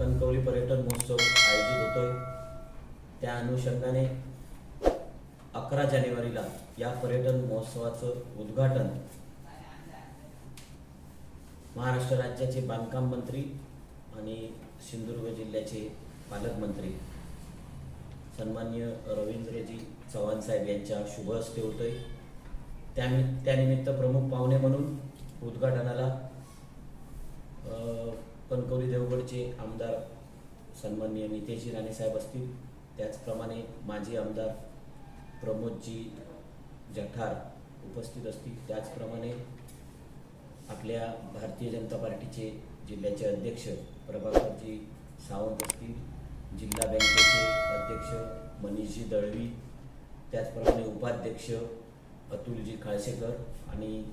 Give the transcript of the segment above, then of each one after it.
कणकवली पर्यटन महोत्सव आयोजित होतोय. त्या अनुषंगाने अकरा जानेवारीला या पर्यटन महोत्सवाचं उद्घाटन महाराष्ट्र राज्याचे बांधकाम मंत्री आणि सिंधुदुर्ग जिल्ह्याचे पालकमंत्री सन्मान्य रवींद्रजी चव्हाण साहेब यांच्या शुभ हस्ते होतोय. त्यानि त्यानिमित्त प्रमुख पाहुणे म्हणून उद्घाटनाला कणकवली देवगडचे आमदार सन्माननीय नितेशजी राणे साहेब असतील. त्याचप्रमाणे माजी आमदार प्रमोदजी जठार उपस्थित असतील. त्याचप्रमाणे आपल्या भारतीय जनता पार्टीचे जिल्ह्याचे अध्यक्ष प्रभाकरजी सावंत असतील. जिल्हा बँकेचे अध्यक्ष मनीषजी दळवी. त्याचप्रमाणे उपाध्यक्ष अतुलजी काळशेकर आणि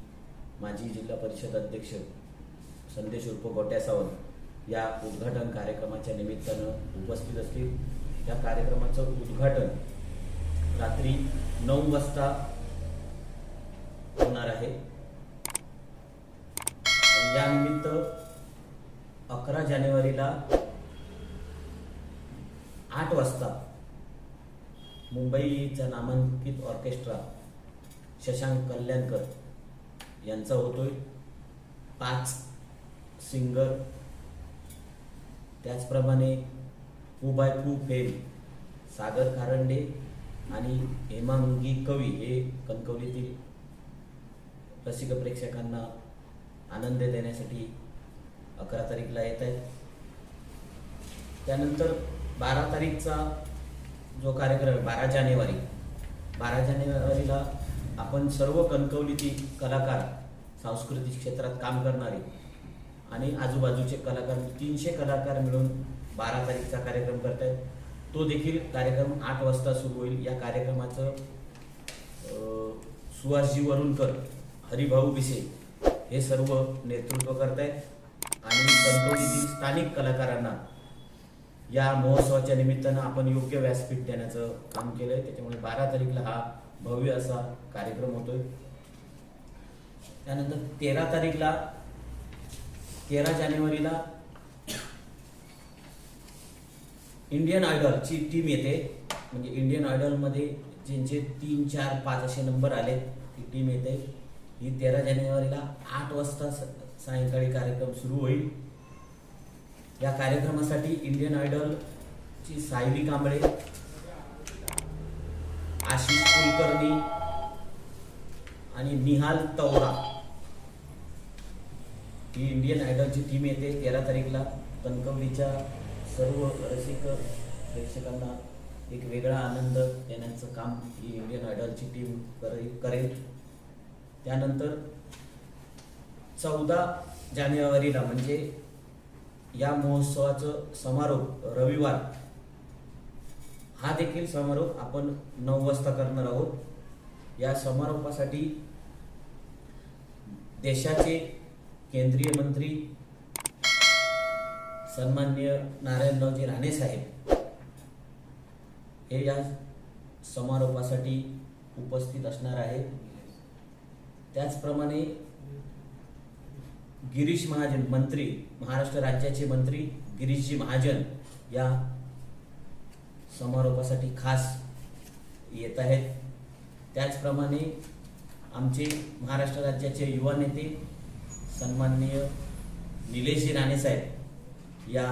माजी जिल्हा परिषद अध्यक्ष संदेश उर्फ गोट्या सावंत या उद्घाटन कार्यक्रमाच्या निमित्तानं उपस्थित असतील. या कार्यक्रमाचं उद्घाटन रात्री नऊ वाजता होणार आहे. यानिमित्त अकरा जानेवारीला आठ वाजता मुंबईचा नामांकित ऑर्केस्ट्रा शशांक कल्याणकर यांचा होतोय. पाच सिंगर. त्याचप्रमाणे पू बाय पू फेम सागर कारंडे आणि हेमांगी कवी हे कणकवलीतील रसिक प्रेक्षकांना आनंद देण्यासाठी अकरा तारीखला येत आहेत. त्यानंतर बारा तारीखचा जो कार्यक्रम आहे बारा जानेवारी बारा जानेवारीला आपण सर्व कणकवलीतील कलाकार सांस्कृतिक क्षेत्रात काम करणारे आणि आजूबाजूचे कलाकार तीनशे कलाकार मिळून बारा तारीखचा कार्यक्रम करत आहेत तो देखील कार्यक्रम आठ वाजता सुरू होईल. या कार्यक्रमाचं सुहासजी वरुणकर हरिभाऊ बिसे हे सर्व नेतृत्व करत आहेत आणि कणकवलीतील स्थानिक कलाकारांना या महोत्सवाच्या निमित्तानं आपण योग्य व्यासपीठ देण्याचं काम केलं आहे त्याच्यामुळे बारा तारीखला हा भव्य असा कार्यक्रम होतोय. त्यानंतर तेरा तारीखला तेरा जानेवारीला इंडियन आयडॉलची टीम येते. म्हणजे इंडियन आयडॉलमध्ये ज्यांचे तीन चार पाच असे नंबर आले ती टीम येते. ही तेरा जानेवारीला आठ वाजता स- सायंकाळी कार्यक्रम सुरू होईल. या कार्यक्रमासाठी इंडियन आयडॉलची सायली कांबळे आशिष कुलकर्णी आणि निहाल तवरा ही इंडियन आयडलची टीम येते. तेरा तारीखला कणकवलीच्या सर्व रसिक प्रेक्षकांना एक वेगळा आनंद देण्याचं काम ही इंडियन आयडलची टीम करेल. त्यानंतर चौदा जानेवारीला म्हणजे या महोत्सवाचं समारोप रविवार हा देखील समारोप आपण नऊ वाजता करणार आहोत. या समारोपासाठी देशाचे केंद्रीय मंत्री सन्मान्य नारायणरावजी राणे साहेब हे या समारोपासाठी उपस्थित असणार आहेत. त्याचप्रमाणे गिरीश महाजन मंत्री महाराष्ट्र राज्याचे मंत्री गिरीशजी महाजन या समारोपासाठी खास येत आहेत. त्याचप्रमाणे आमचे महाराष्ट्र राज्याचे युवा नेते सन्माननीय निलेशजी राणेसाहेब या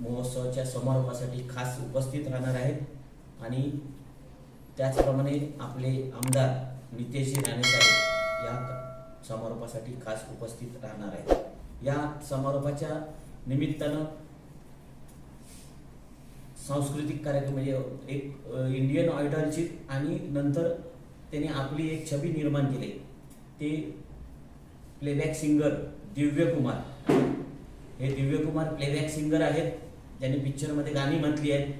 महोत्सवाच्या समारोपासाठी खास उपस्थित राहणार आहेत. आणि त्याचप्रमाणे आपले आमदार नितेशजी राणेसाहेब या समारोपासाठी खास उपस्थित राहणार आहेत. या समारोपाच्या निमित्तानं सांस्कृतिक कार्यक्रम म्हणजे एक इंडियन आयडलची आणि नंतर त्याने आपली एक छबी निर्माण केली. ते प्लेबॅक सिंगर दिव्य कुमार. हे दिव्य कुमार प्लेबॅक सिंगर आहेत. ज्यांनी पिक्चरमध्ये गाणी म्हटली आहेत.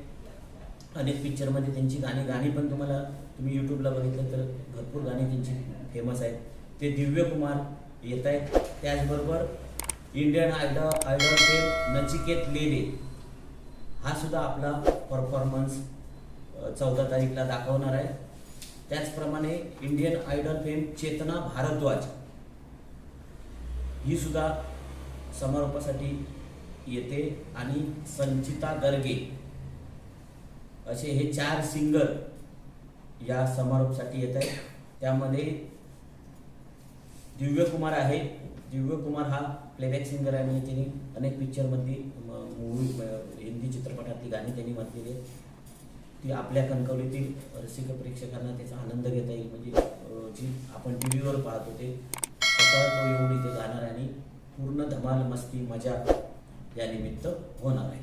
अनेक पिक्चरमध्ये त्यांची गाणी गाणी पण तुम्हाला तुम्ही यूट्यूबला बघितलं तर भरपूर गाणी त्यांची फेमस आहेत. ते दिव्य कुमार येत आहेत. त्याचबरोबर इंडियन आयडॉ आयडॉलचे फेम नचिकेत लेले. हा सुद्धा आपला परफॉर्मन्स चौदा तारीखला दाखवणार आहे. त्याचप्रमाणे Indian Idol fame Chetna Bhardwaj. ही सुद्धा समारोपासाठी येते आणि संचिता गर्गे असे हे चार सिंगर या समारोपासाठी येत आहेत. त्यामध्ये दिव्य कुमार आहे. दिव्य कुमार हा प्लेबॅक सिंगर आहे त्यांनी अनेक पिक्चरमधली मूवी हिंदी चित्रपटातली गाणी त्यांनी म्हटलेली आहेत. ती आपल्या कणकवलीतील रसिक प्रेक्षकांना त्याचा आनंद घेता येईल. म्हणजे जी आपण टी व्हीवर पाहत होते स्वतः तो येऊन इथे गाणार आणि पूर्ण धमाल मस्ती मजा या निमित्त होणार आहे.